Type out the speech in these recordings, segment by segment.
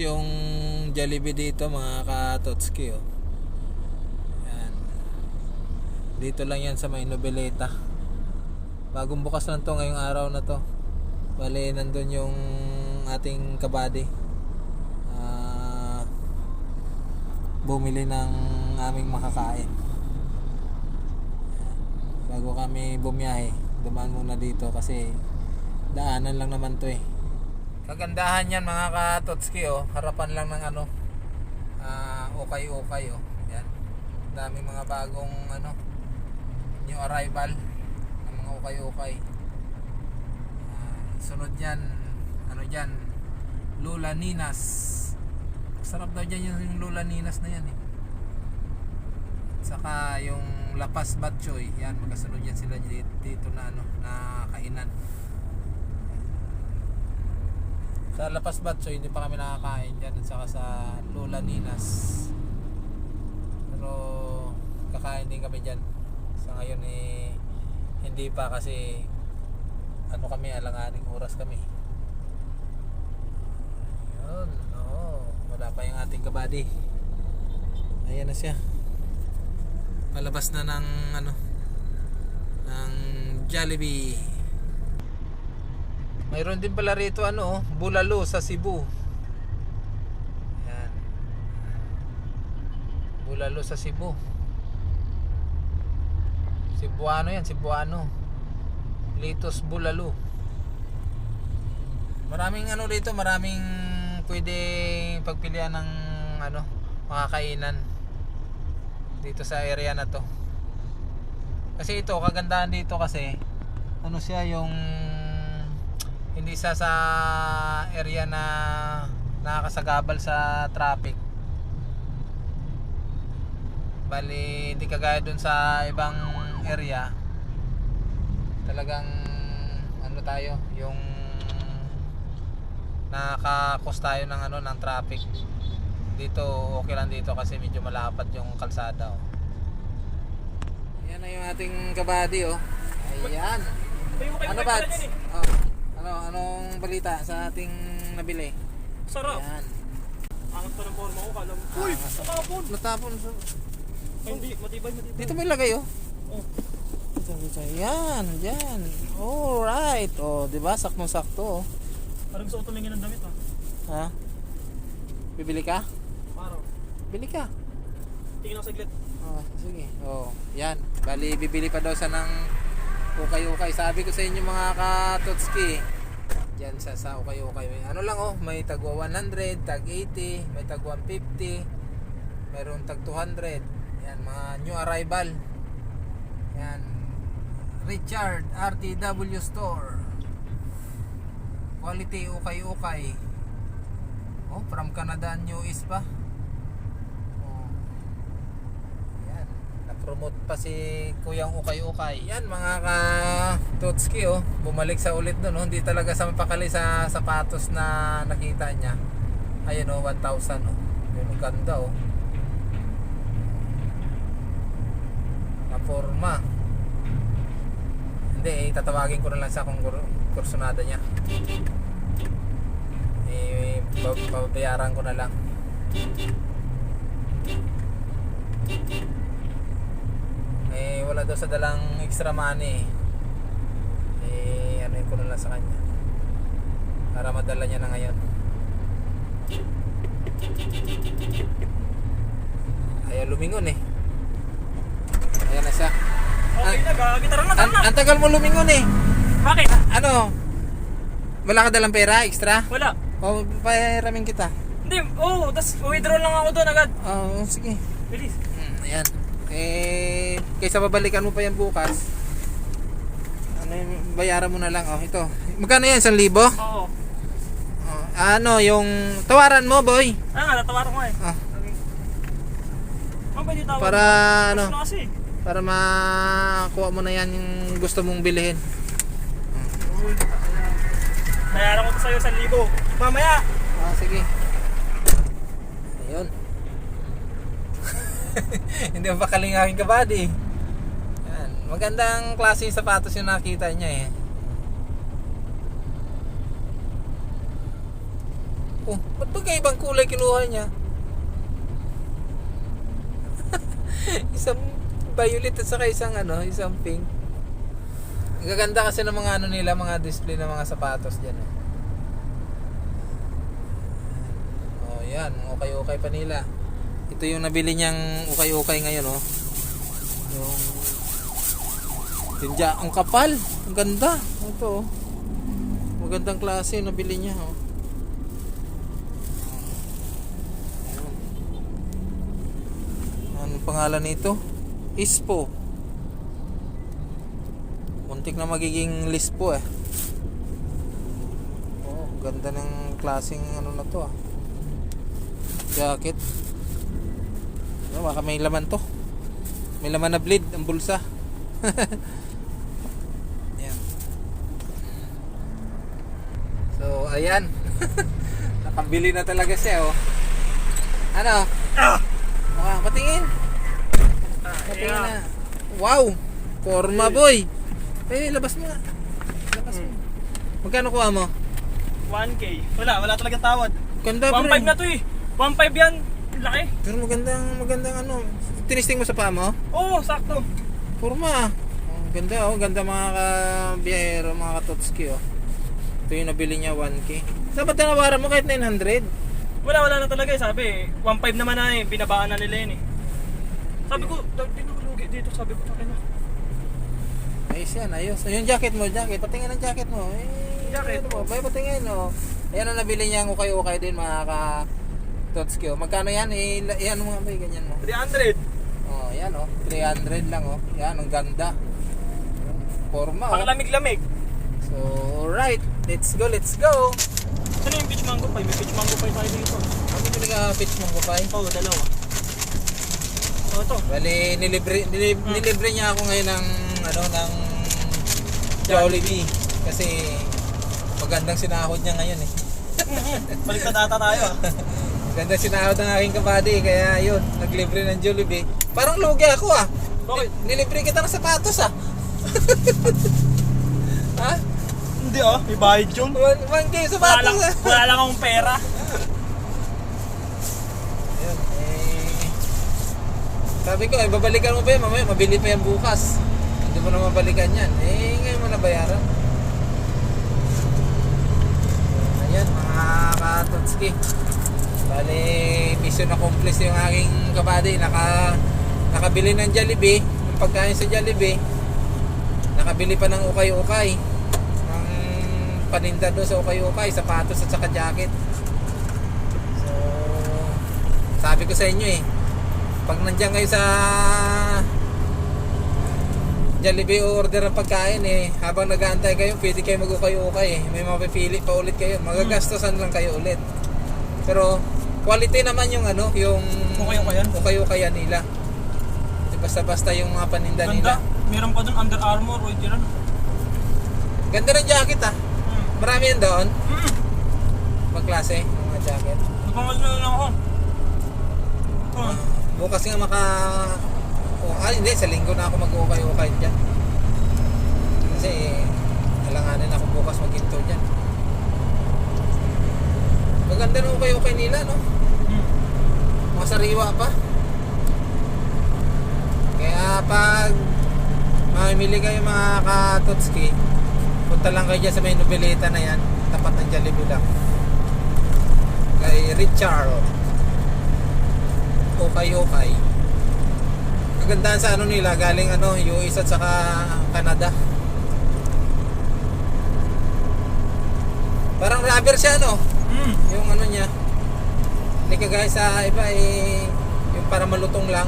yung Jollibee dito mga katotski oh. Yan. Dito lang yan sa may Nobeleta. Bagong bukas lang to ngayong araw na to. Bale, nandun yung ating kabady. Ah, bumili ng aming makakain. Bago kami bumiyahe, dumaan muna dito kasi daanan lang naman to eh. Kagandahan yan mga katotski oh. Harapan lang ng ano. ah okay-okay oh. Yan. Daming mga bagong ano new arrival ng mga okay-okay. Ah, sunod yan ano dyan Lula Ninas. Sarap daw dyan yung Lula Ninas na yan eh. Saka yung Lapas Batchoy. Yan magkasunod yan sila dito na ano na kainan. Sa Lapas Batchoy, hindi pa kami nakakain dyan at saka sa Lola Ninas. Pero kakain din kami dyan. Sa ngayon eh, hindi pa kasi ano kami, alanganing oras kami. Yun, oo. Wala pa yung ating kabady. Ayan na siya. Palabas na ng ano, ng Jollibee. Mayroon din pala rito ano, oh, bulalo sa Cebu. Yan. Bulalo sa Cebu. Cebuano yan, Cebuano. Litos bulalo. Maraming ano dito, maraming pwede pagpilian ng ano, makakainan dito sa area na to. Kasi ito, kagandahan dito kasi ano siya yung hindi sa sa area na nakakasagabal sa traffic. Bali hindi kagaya dun sa ibang area. Talagang ano tayo yung nakakos tayo ng ano ng traffic. Dito okay lang dito kasi medyo malapad yung kalsada oh. yan na yung ating kabady oh. Ayan. Ano ba? Oh, ano anong balita sa ating nabili? Sarap. Yan. Angat pa ng forma ko, kala mo. Uy! Nakapon! Natapon. So, Ay, hindi, matibay, matibay. dito mo ilagay oh. Oh. Yan, yan. Alright. Oh, 'di ba? Saktong-sakto oh. Parang gusto ko tulingin ng damit ha. Ha? Bibili ka? Parang. Bili ka. Tingin ako saglit. Oh, sige. Oh, yan. Bali bibili pa daw sa ng ukay-ukay. Sabi ko sa inyo mga katotski. Diyan sa sa ukay-ukay. May Ano lang oh, may tagwa 100, tag 80, may tag 150, mayroong tag 200. Yan, mga new arrival. Yan. Richard RTW Store. Quality ukay-ukay. Oh, from Canada and US pa. Oh. Yan. Na-promote pa si Kuyang Ukay Ukay. Yan mga ka Totski oh. Bumalik sa ulit doon oh. Hindi talaga sa mapakali sa sapatos na nakita niya. Ayun oh, 1,000 oh. Yun ganda oh. Na-forma. Hindi, eh, tatawagin ko na lang sa kur- kursunada niya. Eh, bab- babayaran ko na lang. Eh wala daw sa dalang extra money eh ano ko na lang sa kanya para madala niya na ngayon ayaw lumingon eh ayan na siya Okay na, gagitara na, An- tara na. ang tagal mo lumingon eh Bakit? ano wala ka dalang pera extra Wala. o pahiramin kita Hindi, oh, tas withdraw lang ako doon agad. oh sige Bilis. Hmm, ayan. Eh, kaysa babalikan mo pa yan bukas, ano yung bayaran mo na lang. Oh, ito. Magkano yan? 1,000? libo? Oo. Oh, ano, yung tawaran mo, boy. Ah, nga, tatawaran ko eh. Ah, Okay. Ang pwede tawag? para, ano, Ano kasi? para makuha mo na yan yung gusto mong bilhin. Bayaran ko to sa'yo sa libo. Mamaya. Ah, sige. Ayun. Hindi mo pa kaling aking kabady. Yan. Magandang klase yung sapatos yung nakita niya eh. Oh, ba't ba ibang kulay kinuha niya? isang violet at saka isang ano, isang pink. Gaganda kasi ng mga ano nila, mga display ng mga sapatos dyan. Oh, oh yan, ukay-ukay pa nila. Ito yung nabili niyang ukay-ukay ngayon, oh. Yung ja, ang kapal, ang ganda. Ito, oh. Magandang klase nabili niya, oh. Ano pangalan nito? Ispo. Muntik na magiging lispo eh. Oh, ganda ng klaseng ano na to ah. Jacket. Ano, baka may laman to. May laman na bleed ang bulsa. Yan. So, ayan. Nakabili na talaga siya, oh. Ano? Ah! patingin. Patingin na. Wow! Forma, boy! Eh, labas mo nga. Labas mo. Magkano kuha mo? 1K. Wala, wala talagang tawad. Ganda, 1.5 bro. na to eh. 1.5 yan. Laki. Pero magandang, magandang ano. Tinisting mo sa paa mo? Oo, sakto. Forma. Oh, ganda, oh. Ganda mga kabiyahero, mga katotski, oh. Ito yung nabili niya, 1K. Dapat tinawaran mo kahit 900. Wala, wala na talaga eh. Sabi, 1.5 naman na eh. Binabaan na nila yun eh. Sabi ko, "Dag- di na lugi dito. Sabi ko, akin na. Ayos yan, ayos. Yung jacket mo, jacket. Patingin ang jacket mo. Eh, Jacket? Ano mo? Bay, patingin, oh. Ayan ang nabili niyang ukay-ukay din, mga ka Totski, oh. Magkano yan? Eh, la- yan mga bay, ganyan mo. 300. Oh, yan, oh. 300 lang, oh. Yan, ang ganda. Forma, oh. lamig-lamig. So, alright. Let's go, let's go. Ano yung beach mango pie? May beach mango pie tayo dito. Ano yung nag-pitch mong kupay? Oo, dalawa. Oo, to. Bali, nilibre, nilib, nilibre niya ako ngayon ng, ano, ng Jollibee. Kasi, magandang sinahod niya ngayon, eh. Baliktad ata tayo ah. Ganda sinahod ng aking kabady, kaya yun, naglibre ng Jollibee. Parang lugi ako ah. Bakit? Nilibre kita ng sapatos ah. Hindi ah, may bayad yun. One, one K Wala sapatos lang, ah. wala lang akong pera. Yun, eh. Sabi ko, eh, babalikan mo pa yan, mamaya mabili pa yan bukas. Hindi mo na mabalikan yan. Eh, ngayon mo na bayaran. Ayan, mga katotski. Bali, mission accomplished yung aking kabady. Naka, nakabili ng Jollibee, ng pagkain sa Jollibee. Nakabili pa ng ukay-ukay. Paninda doon sa ukay-ukay, sapatos at saka jacket. So, sabi ko sa inyo eh, pag nandiyan kayo sa Jollibee order ng pagkain eh, habang nag-aantay kayo, pwede kayo mag-ukay-ukay eh. May mapipili pa ulit kayo. Magagastosan lang kayo ulit. Pero, quality naman yung ano, yung Ukay-ukayan? ukay-ukayan nila. Di Basta-basta yung mga paninda nila. Ganda. Meron pa dun Under Armour yun. Ganda ng jacket ah. Marami yan doon. Hmm. Magklase, mga jacket. Nagpangal na lang ako. Oh. Bukas nga maka... Oh, ah, hindi, sa linggo na ako mag-ukay-ukay dyan. Kasi, alanganin ako bukas mag-into dyan. Maganda ng ukay-ukay nila, no? Hmm. Mga sariwa pa. Kaya pag mamimili kayo mga katotski, punta lang kayo dyan sa may noveleta na yan. Tapat ng Jollibee lang. Kay Richard. Okay-okay. Kagandahan sa ano nila, galing ano, US at saka Canada. Parang rubber siya, no? Hmm. Yung ano niya. Hindi kagaya sa iba eh, yung para malutong lang.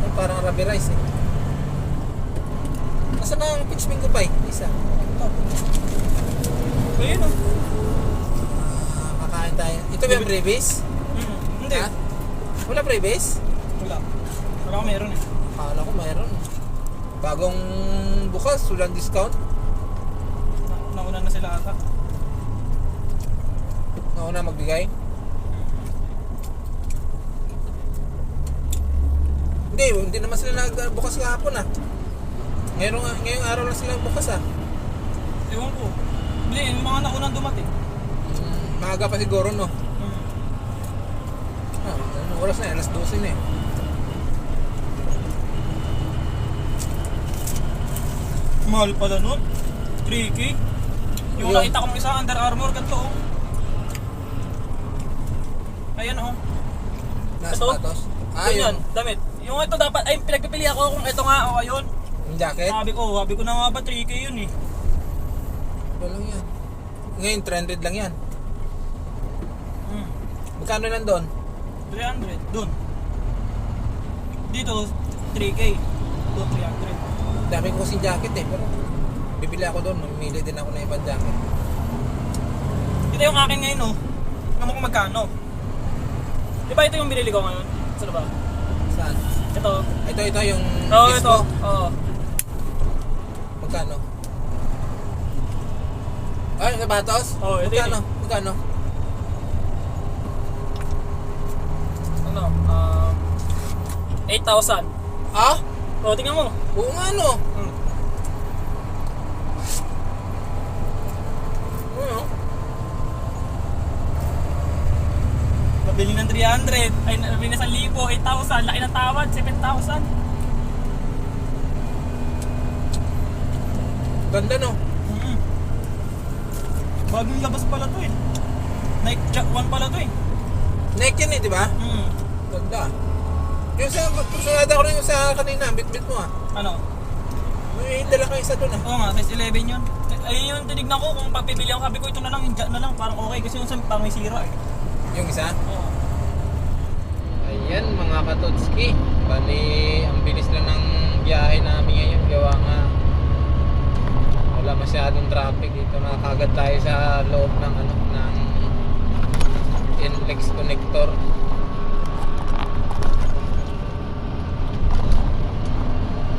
Yung parang rubberized eh. Nasaan na ang pitch ko pa eh? Isa. Ayun oh. Ah, kakain tayo. Ito ba yung previous? Hmm. Hindi. Ha? Wala previous? Wala. Wala ko meron eh. Akala ko mayroon. Bagong bukas, walang discount. Na- Nauna na sila ata. Nauna magbigay. Hindi, hindi naman sila nagbukas kahapon ah. Ngayon, ngayong araw lang sila bukas ah. Ewan ko. Hindi, yung mga naunang dumating. Maaga pa siguro, no? Hmm. Ah, anong oras na? eh? Alas 12 na eh. Mahal pala nun. 3K. Yung Ayun. nakita kong isa Under Armour, ganito oh. Ayan oh. Nasa Ito? patos. Ah, Yun yun. damit. Yung ito dapat, ay pinagpipili ako kung ito nga o ayun. Yung jacket? Sabi ko, sabi ko na nga ba 3K yun eh. Wala lang yan. Ngayon, trended lang yan. Hmm. Magkano lang doon? 300, dun. Dito, 3K. Doon, 300. Dami ko kasing jacket eh. Pero bibili ako doon. Mamili din ako ng ibang jacket. Ito yung akin ngayon oh. Mo kung magkano. Di ba ito yung binili ko ngayon? Saan ba? Saan? Ito. Ito, ito yung Oo, oh, ito. Oo. Magkano? Ay, sapatos? Oo, ito Magkano? Magkano? Ano? Um, 8,000. Ah? O, tingnan mo. Oo nga no. Hmm. Oo. Nabili ng 300. Ay, nabili ng 1,000. 8,000. Laki ng tawad. 7,000. Ganda no. Bagong labas pala to eh. Nike Jack 1 pala to eh. Nike yan eh, di ba? Hmm. Ganda. Yung sa, susunada ko rin yung sa kanina, bit-bit mo ah. Ano? May dala ka isa doon ah. Oo nga, size 11 yun. Ayun yung tinignan ko kung pagpipili ako, sabi ko ito na lang, yung jack na lang, parang okay. Kasi yung sa parang may sira eh. Yung isa? Oo. Ayan mga katotski. Bali, ang bilis lang ng biyahe namin ngayon. Gawa nga wala masyadong traffic dito. Nakakagad tayo sa loob ng ano ng Inlex connector.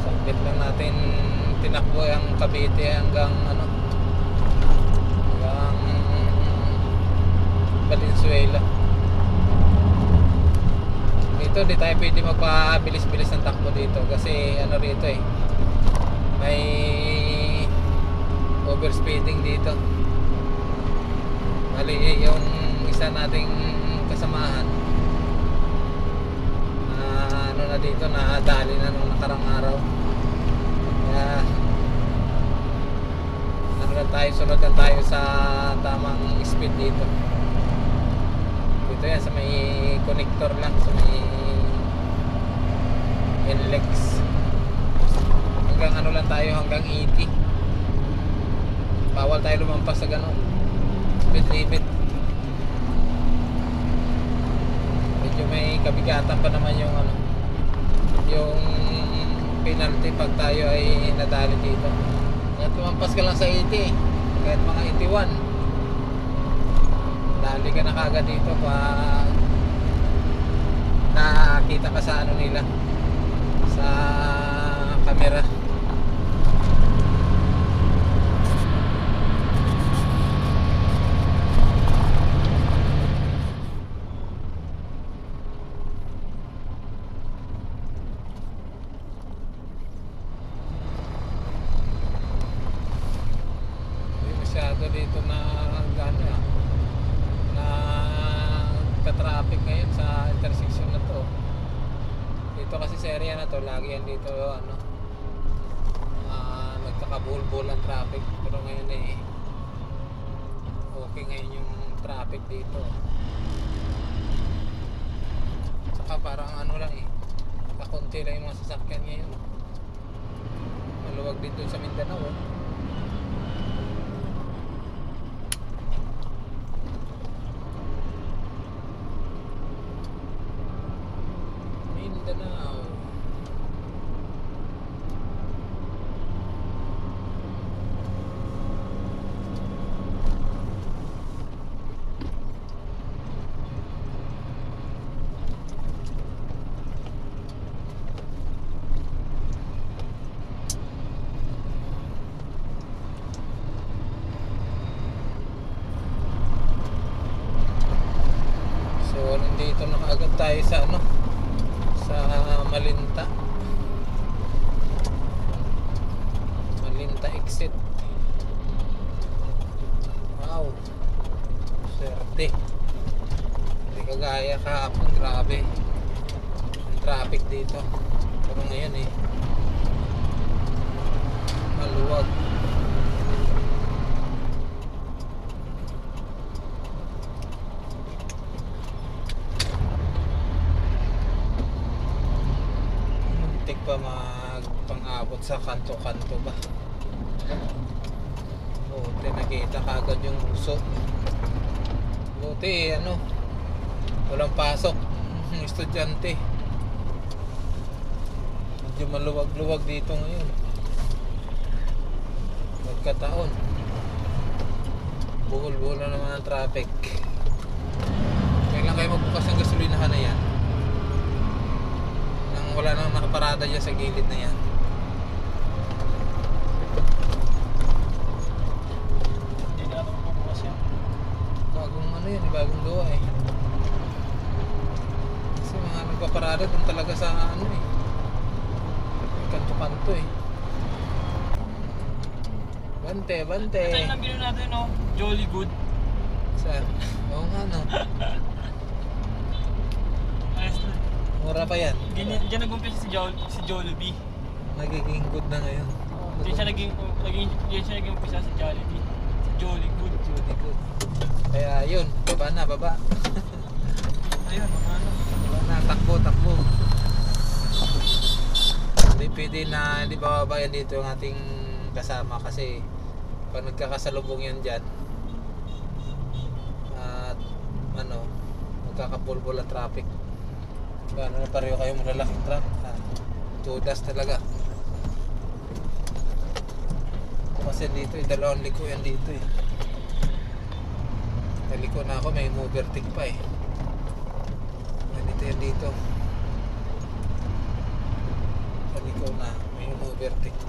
Sabit lang natin tinakbo ang Cavite hanggang ano hanggang Valenzuela. Dito di tayo pwede magpabilis-bilis ng takbo dito kasi ano rito eh. May overspeeding dito. Mali yung isa nating kasamahan na ano na dito nadali na nung nakarang araw. Kaya ano lang tayo sunod lang tayo sa tamang speed dito. Dito yan sa may connector lang sa may NLEX hanggang ano lang tayo hanggang 80 bawal tayo lumampas sa ganun. Speed limit medyo may kabigatan pa naman yung ano yung penalty pag tayo ay nadali dito. At ka lang sa 80 kahit mga 81 dali ka na kagad dito pag nakakita ka sa ano nila sa camera Hindi masyado dito na gano ah na ka-traffic ngayon sa intersection na to. Dito kasi sa area na to, lagi yan dito ano ah nagkakabulbul ang traffic pero ngayon eh okay ngayon yung traffic dito. Saka parang ano lang eh kakunti lang yung mga sasakyan ngayon. Maluwag din dun sa Mindanao. Oh. Mindanao. Oh. Dito. Pero ngayon eh, maluwag. Muntik pa magpang-abot sa kanto-kanto ba? Buti nakita kagad yung uso. Buti ano, walang pasok. Estudyante. Medyo maluwag-luwag dito ngayon. Magkataon. Buhol-buhol na naman ang traffic. Kailan kayo magbukas ng gasolinahan na yan? Nang wala nang nakaparada dyan sa gilid na yan. Hindi na ako magbubukas yan. Bagong ano yun, bagong gawa eh. Kasi mga nagpaparada dun talaga sa ano Kanto-kanto eh. Bante, bante. Ito yung nabili natin, no? Jolly Good. Saan? Oo nga no. Ayos na. Mura pa yan. Ganyan, dyan nag-umpisa si, Jol, si Jollibee. Nagiging good na ngayon. Diyan siya naging, naging, diyan siya naging umpisa si Jollibee. Si Jolly Good. Judy good. Kaya yun, baba na, baba. Ayun, mga ano. Baba na, takbo, takbo. Pwede na hindi bababa yan dito yung ating kasama kasi pag nagkakasalubong yan dyan at ano magkakapulbol ang traffic. Paano na pareho kayo malalaking truck? Ah, tudas talaga. Kasi dito eh, dalawang liko yan dito eh. Naliko na ako may overtake pa eh. Ganito yan dito na may overtake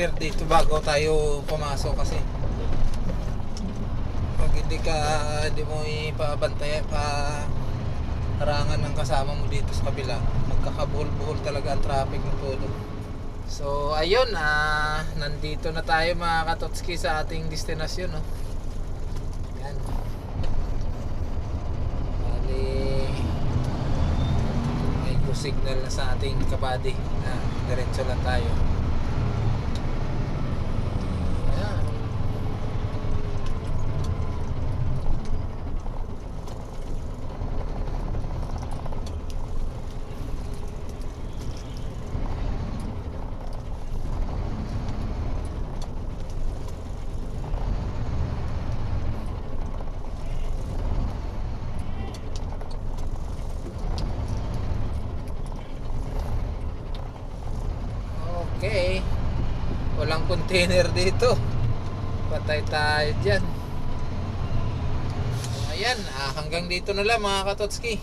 clear dito bago tayo pumasok kasi pag hindi ka hindi mo ipabantay pa harangan ng kasama mo dito sa kabila magkakabuhol-buhol talaga ang traffic ng todo. So ayun ah nandito na tayo mga katotski sa ating destinasyon no? yan bali may signal na sa ating kabady na diretso lang tayo Ayan. Okay. Walang container dito. Patay tayo dyan. So, ayan, ah, hanggang dito na lang mga katotski.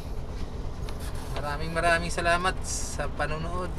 Maraming maraming salamat sa panonood.